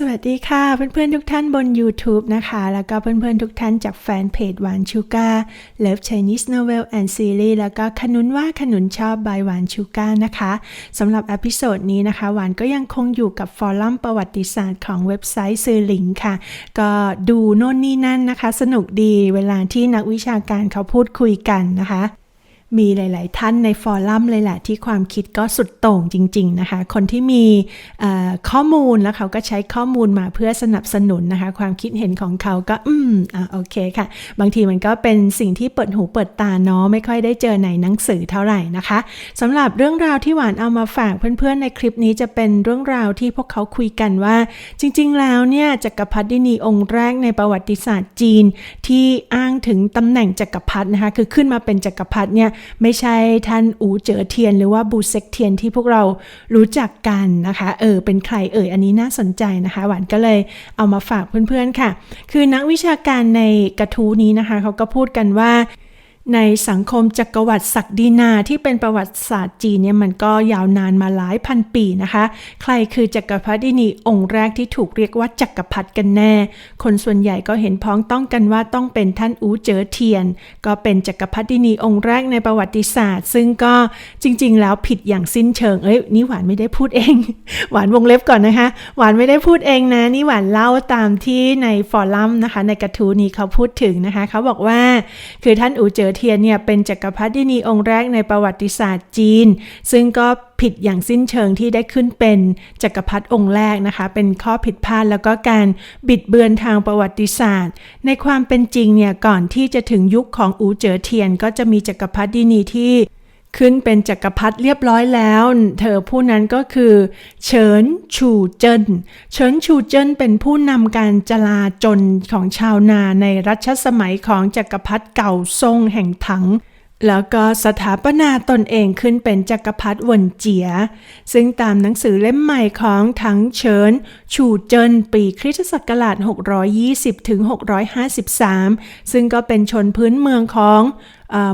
สวัสดีค่ะเพื่อนๆทุกท่านบน YouTube นะคะ แล้วก็เพื่อนๆทุกท่านจากแฟนเพจหวานชูกา Love Chinese Novel and Series แล้วก็ขนุนว่าขนุนชอบบายหวานชูกานะคะสำหรับอพิโซดนี้นะคะ หวานก็ยังคงอยู่กับฟอรัมประวัติศาสตร์ของเว็บไซต์ซือหลิงค่ะ ก็ดูโน่นนี่นั่นนะคะ สนุกดีเวลาที่นักวิชาการเขาพูดคุยกันนะคะ มีหลาย ๆ ท่านในฟอรัมเลยแหละที่ความคิดก็สุดโต่งจริง ๆ นะคะ คนที่มีข้อมูลแล้วเขาก็ใช้ข้อมูลมาเพื่อสนับสนุนนะคะ ความคิดเห็นของเขาก็อืมอะโอเคค่ะ บางทีมันก็เป็นสิ่งที่เปิดหูเปิดตาเนาะไม่ค่อยได้เจอในหนังสือเท่าไหร่นะคะสำหรับเรื่องราวที่หวานเอามาฝากเพื่อน ๆ ในคลิปนี้จะเป็นเรื่องราวที่พวกเขาคุยกันว่า จริง ๆ แล้วเนี่ยจักรพรรดินีองค์แรกในประวัติศาสตร์จีน ที่อ้างถึงตำแหน่งจักรพรรดินะคะคือขึ้นมาเป็นจักรพรรดิเนี่ยไม่ใช่ท่านอูเจ๋อเทียน หรือว่าบูเซกเทียนที่พวกเรารู้จักกันนะคะเออเป็นใครเอ่ยอันนี้น่าสนใจนะคะ หวานก็เลยเอามาฝากเพื่อนๆค่ะ คือนักวิชาการในกระทู้นี้นะคะเขาก็พูดกันว่า ในสังคมจักรวรรดิศักดินาที่เป็นประวัติศาสตร์จีนเนี่ยมันก็ยาวนานมาหลายพันปีนะคะ ใครคือจักรพรรดินีองค์แรกที่ถูกเรียกว่าจักรพรรดิกันแน่ คนส่วนใหญ่ก็เห็นพ้องต้องกันว่าต้องเป็นท่านอูเจ๋อเทียน ก็เป็นจักรพรรดินีองค์แรกในประวัติศาสตร์ ซึ่งก็จริง ๆ แล้วผิดอย่างสิ้นเชิงเอ้ยนี่หวานไม่ได้พูดเอง หวานวงเล็บก่อนนะคะ หวานไม่ได้พูดเองนะนี่หวานเล่าตามที่ในฟอรัมนะคะ ในกระทู้นี้เขาพูดถึงนะคะเขาบอกว่าคือท่านอูเจ๋อเทียนเนี่ยเป็นจักรพรรดินีองค์แรกในประวัติศาสตร์จีน ซึ่งก็ผิดอย่างสิ้นเชิงที่ได้ขึ้นเป็นจักรพรรดิองค์แรกนะคะ เป็นข้อผิดพลาดแล้วก็การบิดเบือนทางประวัติศาสตร์ ในความเป็นจริงเนี่ยก่อนที่จะถึงยุคของอูเจ๋อเทียน ก็จะมีจักรพรรดินีที่ ขึ้นเป็นจักรพรรดิเรียบร้อยแล้ว เธอผู้นั้นก็คือ เฉินชูเจิ้น เฉินชูเจิ้นเป็นผู้นำการจลาจลของชาวนาในรัชสมัยของจักรพรรดิเก่าทรงแห่งถังแล้วก็สถาปนาตนเองขึ้นเป็นจักรพรรดิหวนเจีย ซึ่งตามหนังสือเล่มใหม่ของถังเฉินชูเจินปีคริสตศักราช 620-653 ซึ่งก็เป็นชนพื้นเมืองของ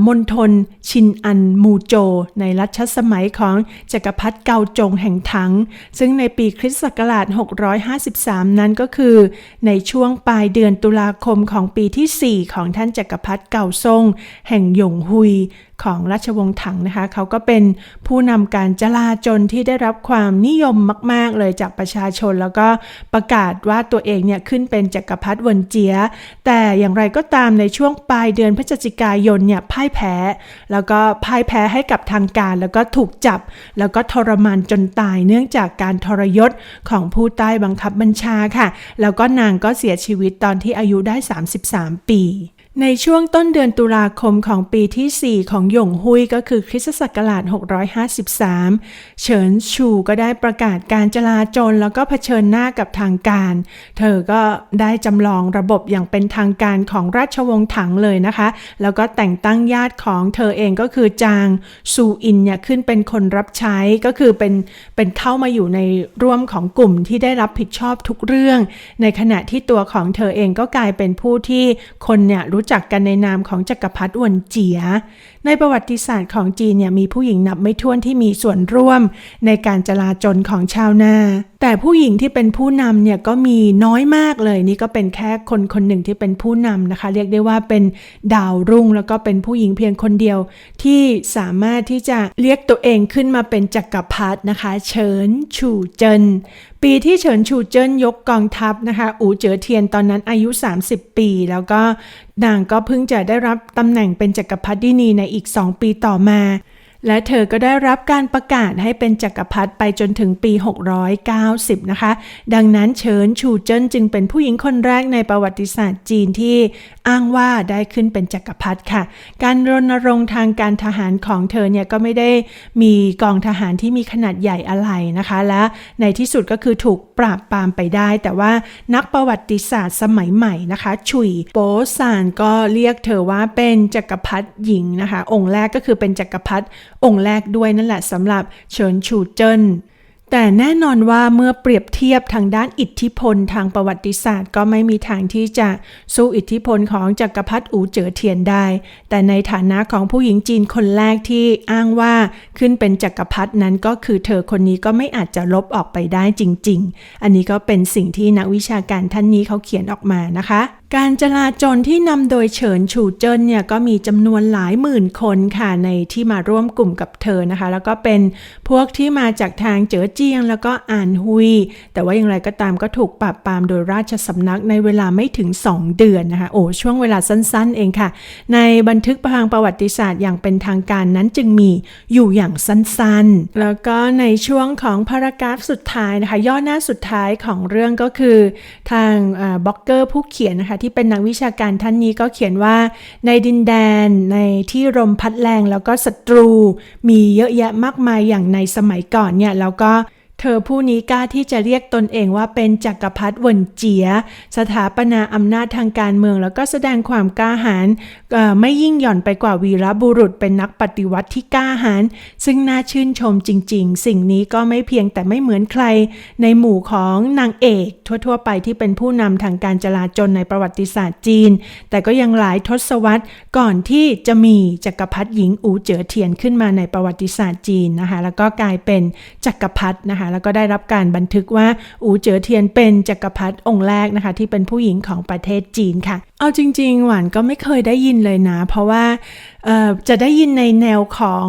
มณฑลชินอันมูโจ ในรัชสมัยของจักรพรรดิเกาจงแห่งถัง ซึ่งในปีคริสต์ศักราช 653 นั้นก็คือ ในช่วงปลายเดือนตุลาคมของปีที่ 4 ของท่านจักรพรรดิเกาทรงแห่งหยงฮุยของราชวงศ์ถังนะคะ เขาก็เป็นผู้นำการจลาจลที่ได้รับความนิยมมาก ๆ เลยจากประชาชน แล้วก็ประกาศว่าตัวเองเนี่ยขึ้นเป็นจักรพรรดิวนเจีย แต่อย่างไรก็ตามในช่วงปลายเดือนพฤศจิกายนเนี่ยพ่ายแพ้ แล้วก็พ่ายแพ้ให้กับทางการ แล้วก็ถูกจับ แล้วก็ทรมานจนตายเนื่องจากการทรยศของผู้ใต้บังคับบัญชาค่ะ แล้วก็นางก็เสียชีวิตตอนที่อายุได้ 33 ปี ในช่วงต้นเดือนตุลาคมของปีที่ 4 ของหยงฮุยก็คือคริสตศักราช 653 เฉินชูก็ได้ประกาศการจลาจลแล้วก็เผชิญหน้ากับทางการ เธอก็ได้จำลองระบบอย่างเป็นทางการของราชวงศ์ถังเลยนะคะ แล้วก็แต่งตั้งญาติของเธอเองก็คือจางซูอินเนี่ยขึ้นเป็นคนรับใช้ก็คือเป็นเป็นเข้ามาอยู่ในร่วมของกลุ่มที่ได้รับผิดชอบทุกเรื่อง ในขณะที่ตัวของเธอเองก็กลายเป็นผู้ที่คนเนี่ยรู้จักกันในนามของจักรพรรดิหวนเจีย ในประวัติศาสตร์ของจีนเนี่ยมีผู้หญิงนับไม่ถ้วนที่มีส่วนร่วม ในการจลาจลของชาวนา แต่ผู้หญิงที่เป็นผู้นำเนี่ยก็มีน้อยมากเลย นี่ก็เป็นแค่คนคนหนึ่งที่เป็นผู้นำนะคะ เรียกได้ว่าเป็นดาวรุ่ง แล้วก็เป็นผู้หญิงเพียงคนเดียว ที่สามารถที่จะเรียกตัวเองขึ้นมาเป็นจักรพรรดินะคะ เฉินชูเจิน ปีที่เฉินชูเจิ้นยกกองทัพนะคะอูเจ๋อเทียนตอนนั้นอายุ 30 ปี แล้วก็นางก็เพิ่งจะได้รับตำแหน่งเป็นจักรพรรดินีในอีก 2 ปีต่อมา และเธอก็ได้รับการประกาศให้เป็นจักรพรรดิไปจนถึงปี 690 นะคะ ดังนั้นเฉินชูเจิ้นจึงเป็นผู้หญิงคนแรกในประวัติศาสตร์จีนที่อ้างว่าได้ขึ้นเป็นจักรพรรดิค่ะ การรณรงค์ทางการทหารของเธอเนี่ยก็ไม่ได้มีกองทหารที่มีขนาดใหญ่อะไรนะคะ และในที่สุดก็คือถูกปราบปรามไปได้ แต่ว่านักประวัติศาสตร์สมัยใหม่นะคะ ฉุยโปซานก็เรียกเธอว่าเป็นจักรพรรดิหญิงนะคะ องค์แรกก็คือเป็นจักรพรรดิ องค์แรกด้วยนั่นแหละสำหรับเฉินชูเจิ้นแต่แน่นอนว่าเมื่อเปรียบเทียบทางด้านอิทธิพลทางประวัติศาสตร์ ก็ไม่มีทางที่จะสู้อิทธิพลของจักรพรรดิอูเจ๋อเทียนได้ แต่ในฐานะของผู้หญิงจีนคนแรกที่อ้างว่าขึ้นเป็นจักรพรรดินั้นก็คือเธอคนนี้ก็ไม่อาจจะลบออกไปได้จริง ๆ อันนี้ก็เป็นสิ่งที่นักวิชาการท่านนี้เขาเขียนออกมานะคะ การจลาจลที่นำโดยเฉินฉูเจิ้นเนี่ยก็มีจำนวนหลายหมื่นคนค่ะในที่มาร่วมกลุ่มกับเธอนะคะ แล้วก็เป็นพวกที่มาจากทางเจ๋อเจียง แล้วก็อ่านฮุย แต่ว่าอย่างไรก็ตามก็ถูกปราบปรามโดยราชสำนักในเวลาไม่ถึง 2 เดือนนะคะโอ้ช่วงเวลาสั้นๆ เองค่ะ ในบันทึกทางประวัติศาสตร์อย่างเป็นทางการนั้นจึงมีอยู่อย่างสั้นๆ แล้วก็ในช่วงของพารากราฟสุดท้ายนะคะย่อหน้าสุดท้ายของเรื่องก็คือทางบล็อกเกอร์ผู้เขียนนะคะที่เป็นนักวิชาการท่านนี้ก็เขียนว่า ในดินแดนในที่ลมพัดแรงแล้วก็ศัตรู มีเยอะแยะมากมายอย่างในสมัยก่อนเนี่ยแล้วก็เเธอผู้นี้กล้าที่จะเรียกตนเองว่าเป็นจักรพรรดิวนเจีย สถาปนาอำนาจทางการเมือง แล้วก็แสดงความกล้าหาญไม่ยิ่งหย่อนไปกว่าวีรบุรุษเป็นนักปฏิวัติที่กล้าหาญซึ่งน่าชื่นชมจริง ๆ สิ่งนี้ก็ไม่เพียงแต่ไม่เหมือนใคร ในหมู่ของนางเอกทั่วๆ ไปที่เป็นผู้นำทางการจลาจลในประวัติศาสตร์จีน แต่ก็ยังหลายทศวรรษก่อนที่จะมีจักรพรรดิหญิงอูเจ๋อเทียนขึ้นมาในประวัติศาสตร์จีนนะคะแล้วก็กลายเป็นจักรพรรดินะคะแล้วก็ได้รับการบันทึกว่าอูเจ๋อเทียนเป็นจักรพรรดิองค์แรกนะคะ ที่เป็นผู้หญิงของประเทศจีนค่ะ เอาจริง ๆ หวานก็ไม่เคยได้ยินเลยนะ เพราะว่าจะได้ยินในแนวของ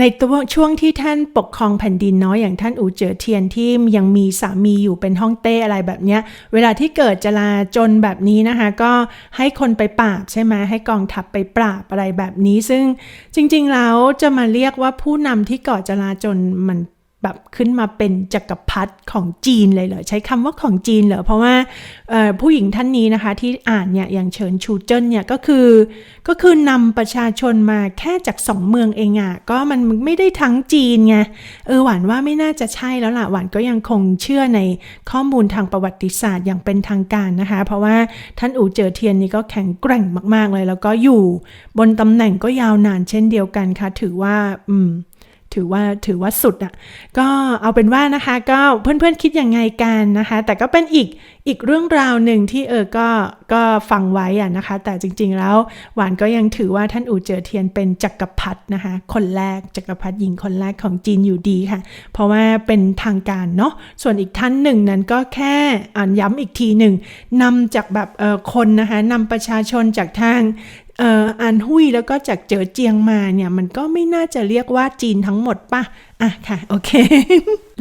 ในตัวช่วงที่ท่านปกครองแผ่นดินเนาะอย่างท่านอูเจ๋อเทียนที่ยังมีสามีอยู่เป็นฮ่องเต้อะไรแบบเนี้ย เวลาที่เกิดจลาจลแบบนี้นะคะ ก็ให้คนไปปราบใช่ไหมให้กองทัพไปปราบอะไรแบบนี้ ซึ่งจริงๆแล้วจะมาเรียกว่าผู้นำที่ก่อจลาจลมัน แบบขึ้นมาเป็นจักรพรรดิของจีนเลยเหรอใช้คำว่าของจีนเหรอเพราะว่าผู้หญิงท่านนี้นะคะที่อ่านเนี่ยอย่างเฉินชูเจิ้นเนี่ยก็คือก็คือนำประชาชนมาแค่จากสองเมืองเองอะ่ะก็มันไม่ได้ทั้งจีนไงเออหวานว่าไม่น่าจะใช่แล้วล่ะหวานก็ยังคงเชื่อในข้อมูลทางประวัติศาสตร์อย่างเป็นทางการนะคะ เพราะว่าท่านอู่เจ๋อเทียนนี่ก็แข็งแกร่งมาก ๆเลย แล้วก็อยู่บนตำแหน่งก็ยาวนานเช่นเดียวกันค่ะ ถือว่าอืม ถือว่าถือว่าสุดอะ่ะก็เอาเป็นว่านะคะ ก็เพื่อนๆคิดยังไงกันนะคะ แต่ก็เป็นอีก อีกเรื่องราวหนึ่งที่เออก็ก็ฟังไว้อะนะคะ แต่จริงๆแล้วหวานก็ยังถือว่าท่านอู่เจ๋อเทียนเป็นจักรพรรดินะคะ คนแรกจักรพรรดิหญิงคนแรกของจีนอยู่ดีค่ะ เพราะว่าเป็นทางการเนาะส่วนอีกท่านหนึ่งนั้นก็แค่อ่านย้ำอีกทีหนึ่งนำจากแบบเออคนนะคะนำประชาชนจากทางเอ่ออันหุยแล้วก็จากเจอเจียงมาเนี่ยมันก็ไม่น่าจะเรียกว่าจีนทั้งหมดป่ะ อะค่ะ โอเค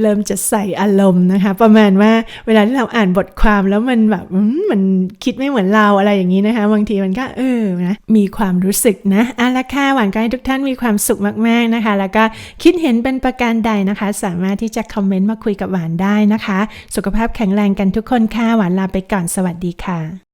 เริ่มจะใส่อารมณ์นะคะ ประมาณว่าเวลาที่เราอ่านบทความแล้วมันแบบมันคิดไม่เหมือนเราอะไรอย่างนี้นะคะ บางทีมันก็เออนะมีความรู้สึกนะอะละค่ะหวานก็ให้ทุกท่านมีความสุขมากๆนะคะ แล้วก็คิดเห็นเป็นประการใดนะคะ สามารถที่จะคอมเมนต์มาคุยกับหวานได้นะคะ สุขภาพแข็งแรงกันทุกคนค่ะหวานลาไปก่อนสวัสดีค่ะ